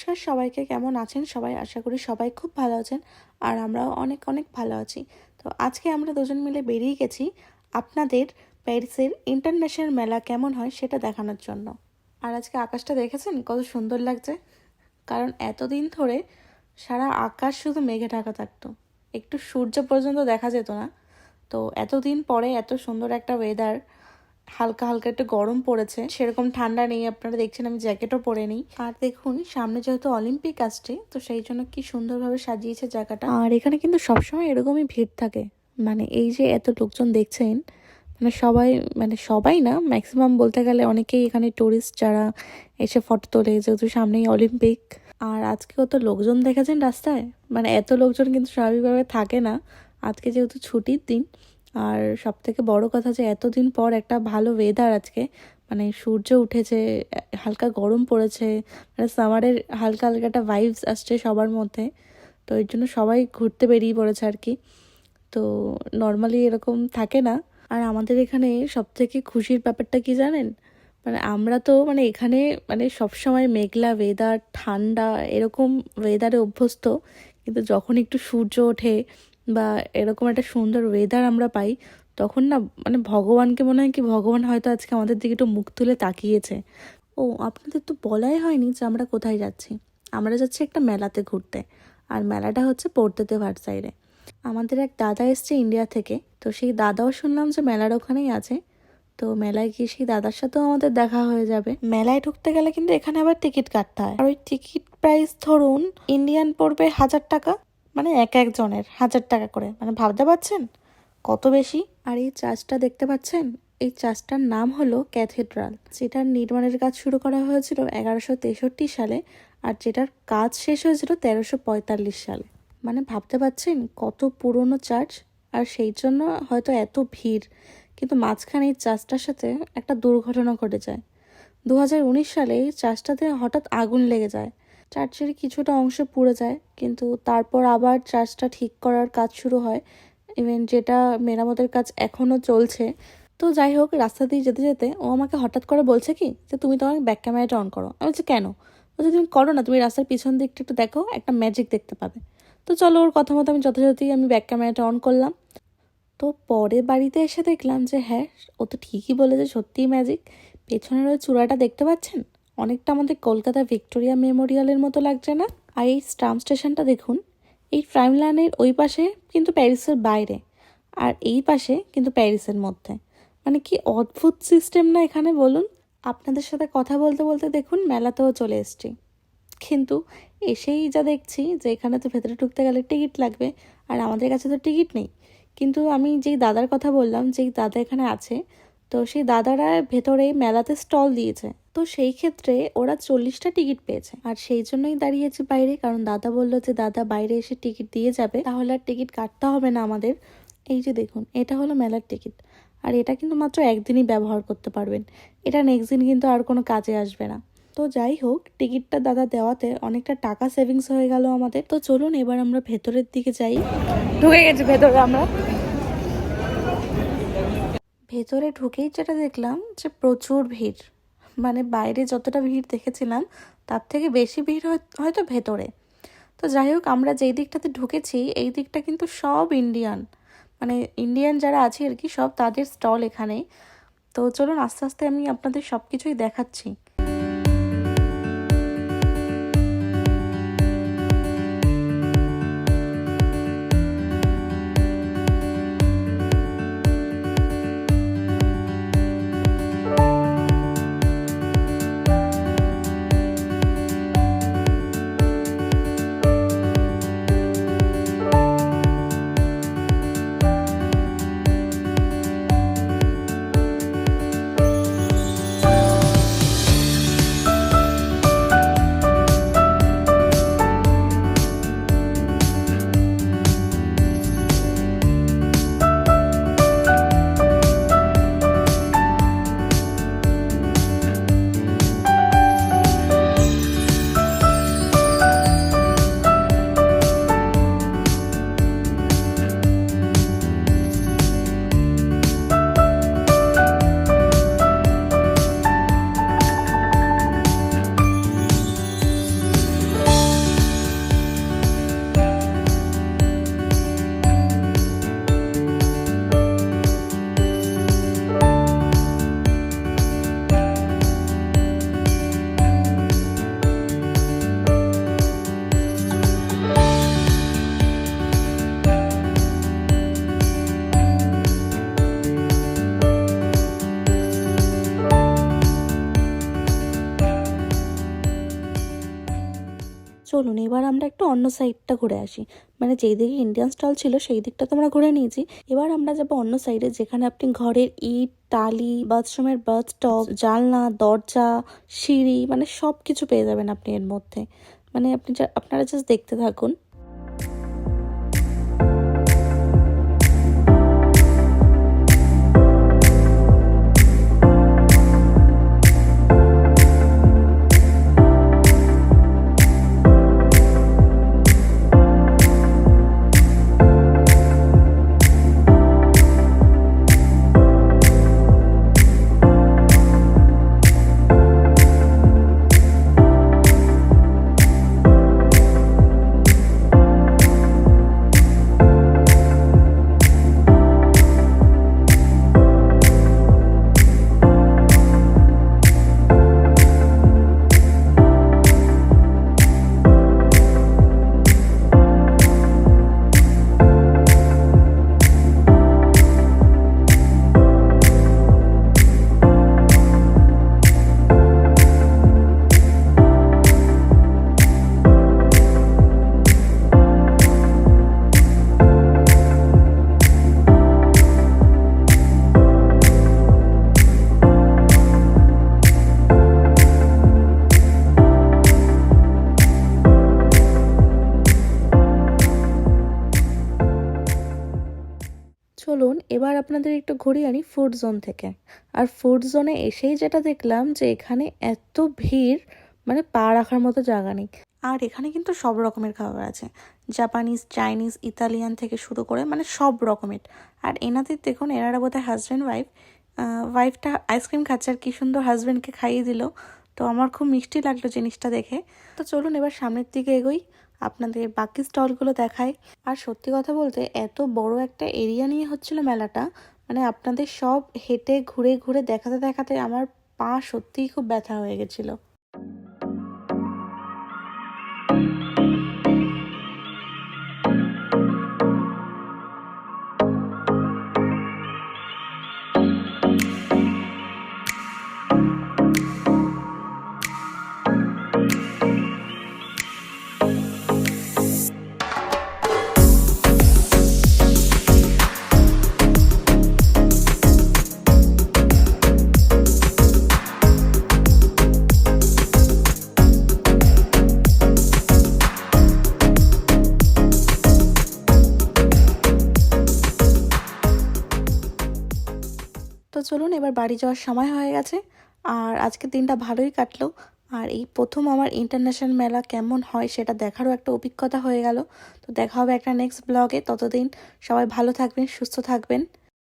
নমস্কার, সবাইকে কেমন আছেন? সবাই আশা করি সবাই খুব ভালো আছেন আর আমরাও অনেক অনেক ভালো আছি। তো আজকে আমরা দুজন মিলে বেরিয়ে গেছি আপনাদের প্যারিসের ইন্টারন্যাশনাল মেলা কেমন হয় সেটা দেখানোর জন্য। আর আজকে আকাশটা দেখেছেন? কত সুন্দর লাগছে। কারণ এতদিন ধরে সারা আকাশ শুধু মেঘে ঢাকা থাকতো। একটু সূর্য পর্যন্ত দেখা যেত না। তো এতদিন পরে এত সুন্দর একটা ওয়েদার হালকা হালকা একটু গরম পড়েছে। সেরকম ঠান্ডা নেই, আপনারা দেখছেন আমি জ্যাকেটও পরে নিই। আর দেখুন, সামনে যেহেতু অলিম্পিক আসছে, তো সেই জন্য কি সুন্দরভাবে সাজিয়েছে জায়গাটা। আর এখানে কিন্তু সবসময় এরকমই ভিড় থাকে। মানে এই যে এত লোকজন দেখছেন মানে সবাই মানে সবাই না ম্যাক্সিমাম বলতে গেলে অনেকেই এখানে টুরিস্ট যারা এসে ফটো তোলে, যেহেতু সামনেই অলিম্পিক আর আজকে তো লোকজন দেখেছেন রাস্তায়? মানে এত লোকজন কিন্তু স্বাভাবিকভাবে থাকে না। আজকে যেহেতু ছুটির দিন আর সব থেকে বড় কথা যে এতদিন পর একটা ভালো ওয়েদার আজকে মানে সূর্য উঠেছে, হালকা গরম পড়েছে মানে সামারের হালকা হালকা একটা ভাইবস আসছে সবার মধ্যে, তো এর জন্য সবাই ঘুরতে বেরিয়ে পড়েছে আর কি। তো নর্মালি এরকম থাকে না। আর আমাদের এখানে সব থেকে খুশির ব্যাপারটা কি জানেন? মানে আমরা তো মানে এখানে মানে সবসময় মেঘলা ওয়েদার ঠান্ডা এরকম ওয়েদারে অভ্যস্ত, কিন্তু যখন একটু সূর্য ওঠে বা এরকম একটা সুন্দর ওয়েদার আমরা পাই, তখন না মানে ভগবানকে মনে হয় কি ভগবান হয়তো আজকে আমাদের দিকে একটু মুখ তুলে তাকিয়েছে। ও, আপনাদের তো বলাই হয়নি যে আমরা কোথায় যাচ্ছি। আমরা যাচ্ছি একটা মেলাতে ঘুরতে, আর মেলাটা হচ্ছে পড়তেতে ভার্সাইডে আমাদের এক দাদা এসছে ইন্ডিয়া থেকে, তো সেই দাদাও শুনলাম যে মেলার ওখানেই আছে। তো মেলায় গিয়ে সেই দাদার সাথেও আমাদের দেখা হয়ে যাবে। মেলায় ঢুকতে গেলে কিন্তু এখানে আবার টিকিট কাটতে হয়। আর ওই টিকিট প্রাইস ধরুন ইন্ডিয়ান পড়বে হাজার টাকা মানে এক একজনের হাজার টাকা করে। মানে ভাবতে পারছেন? কত বেশি? আর এই চার্চটা দেখতে পাচ্ছেন? এই চার্চটার নাম হলো ক্যাথেড্রাল। যেটার নির্মাণের কাজ শুরু করা হয়েছিল এগারোশো তেষট্টি সালে আর যেটার কাজ শেষ হয়েছিল তেরোশো পঁয়তাল্লিশ সালে। মানে ভাবতে পারছেন? কত পুরনো চার্চ আর সেই জন্য হয়তো এত ভিড়। কিন্তু মাঝখানে এই চার্চটার সাথে একটা দুর্ঘটনা ঘটে যায়। দু হাজার উনিশ সালে এই চার্চটাতে হঠাৎ আগুন লেগে যায়। চার্চের কিছুটা অংশ পুড়ে যায়, কিন্তু তারপর আবার চার্চটা ঠিক করার কাজ শুরু হয়। ইভেন যেটা মেরামতের কাজ এখনও চলছে। তো যাই হোক, রাস্তা দিয়ে যেতে যেতে ও আমাকে হঠাৎ করে বলছে কি, যে তুমি তোমার ব্যাক ক্যামেরাটা অন করো। আমি বলছি, কেন? বলছি, তুমি করো না, তুমি রাস্তার পিছন দিকটা একটু দেখো, একটা ম্যাজিক দেখতে পাবে। তো চলো ওর কথা মতো আমি যথাযথই আমি ব্যাক ক্যামেরাটা অন করলাম। তো পরে বাড়িতে এসে দেখলাম যে হ্যাঁ ও তো ঠিকই বলেছে, সত্যিই ম্যাজিক পেছনের ওই চূড়াটা দেখতে পাচ্ছেন? অনেকটা আমাদের কলকাতা ভিক্টোরিয়া মেমোরিয়ালের মতো লাগছে না? আর এই ট্রাম স্টেশনটা দেখুন, এই প্রাইম লাইনের ওই পাশে কিন্তু প্যারিসের বাইরে, আর এই পাশে কিন্তু প্যারিসের মধ্যে। মানে কি অদ্ভুত সিস্টেম না এখানে বলুন? আপনাদের সাথে কথা বলতে বলতে দেখুন, মেলাতেও চলে এসছি। কিন্তু এসেই যা দেখছি যে এখানে তো ভেতরে ঢুকতে গেলে টিকিট লাগবে, আর আমাদের কাছে তো টিকিট নেই। কিন্তু আমি যেই দাদার কথা বললাম, যেই দাদা এখানে আছে, তো সেই দাদারা ভেতরে মেলাতে স্টল দিয়েছে। তো সেই ক্ষেত্রে ওরা চল্লিশটা টিকিট পেয়েছে। আর সেই জন্যই দাঁড়িয়েছে বাইরে, কারণ দাদা বলল যে, দাদা বাইরে এসে টিকিট দিয়ে যাবে, তাহলে আর টিকিট কাটতে হবে না আমাদের। এই যে দেখুন, এটা হলো মেলার টিকিট। আর এটা কিন্তু মাত্র একদিনই ব্যবহার করতে পারবেন। এটা নেক্সট দিন কিন্তু আর কোনো কাজে আসবে না। তো যাই হোক, টিকিটটা দাদা দেওয়াতে অনেকটা টাকা সেভিংস হয়ে গেল আমাদের। তো চলুন এবার আমরা ভেতরের দিকে যাই। ঢুকে গেছি ভেতরে আমরা। ভেতরে ঢুকেই যেটা দেখলাম যে প্রচুর ভিড়। মানে বাইরে যতটা ভিড় দেখেছিলাম, তার থেকে বেশি ভিড় হয়তো ভেতরে। তো যাই হোক, আমরা যেই দিকটাতে ঢুকেছি, এই দিকটা কিন্তু সব ইন্ডিয়ান মানে ইন্ডিয়ান যারা আছে আর কি, সব তাদের স্টল এখানে তো চলুন, আস্তে আস্তে আমি আপনাদের সব কিছুই দেখাচ্ছি। চলুন এবার আমরা একটু অন্য সাইডটা ঘুরে আসি। মানে যেই দিকে ইন্ডিয়ান স্টল ছিল, সেই দিকটা তো আমরা ঘুরে নিয়েছি। এবার আমরা যাব অন্য সাইডে যেখানে আপনি ঘরের ইট, টালি, বাথরুমের বাথ টপ জানলা, দরজা, সিঁড়ি মানে সব কিছু পেয়ে যাবেন আপনি এর মধ্যে। মানে আপনি আপনারা জাস্ট দেখতে থাকুন। এবার আপনাদের একটু ঘুরিয়ে আনি ফুড জোন থেকে। আর ফুড জোনে এসেই যেটা দেখলাম যে এখানে এত ভিড় মানে পা রাখার মতো জায়গা নেই। আর এখানে কিন্তু সব রকমের খাবার আছে। জাপানিজ চাইনিজ ইতালিয়ান থেকে শুরু করে মানে সব রকমের। আর এনাদের দেখুন, এনারা বোধহয় হাজব্যান্ড ওয়াইফ ওয়াইফটা আইসক্রিম খাচ্ছে আর কি সুন্দর হাজব্যান্ডকে খাইয়ে দিল। তো আমার খুব মিষ্টি লাগল জিনিসটা দেখে। তো চলুন এবার সামনের দিকে এগোই। আপনাদের বাকি স্টলগুলো দেখায়। আর সত্যি কথা বলতে, এত বড় একটা এরিয়া নিয়ে হচ্ছিল মেলাটা মানে আপনাদের সব হেঁটে ঘুরে ঘুরে দেখাতে দেখাতে আমার পা সত্যিই খুব ব্যথা হয়ে গেছিল। তো চলুন এবার বাড়ি যাওয়ার সময় হয়ে গেছে। আর আজকে দিনটা ভালোই কাটলো। আর এই প্রথম আমার ইন্টারন্যাশনাল মেলা কেমন হয় সেটা দেখারও একটা অভিজ্ঞতা হয়ে গেল। তো দেখা হবে একটা নেক্সট ব্লগে ততদিন সবাই ভালো থাকবেন, সুস্থ থাকবেন।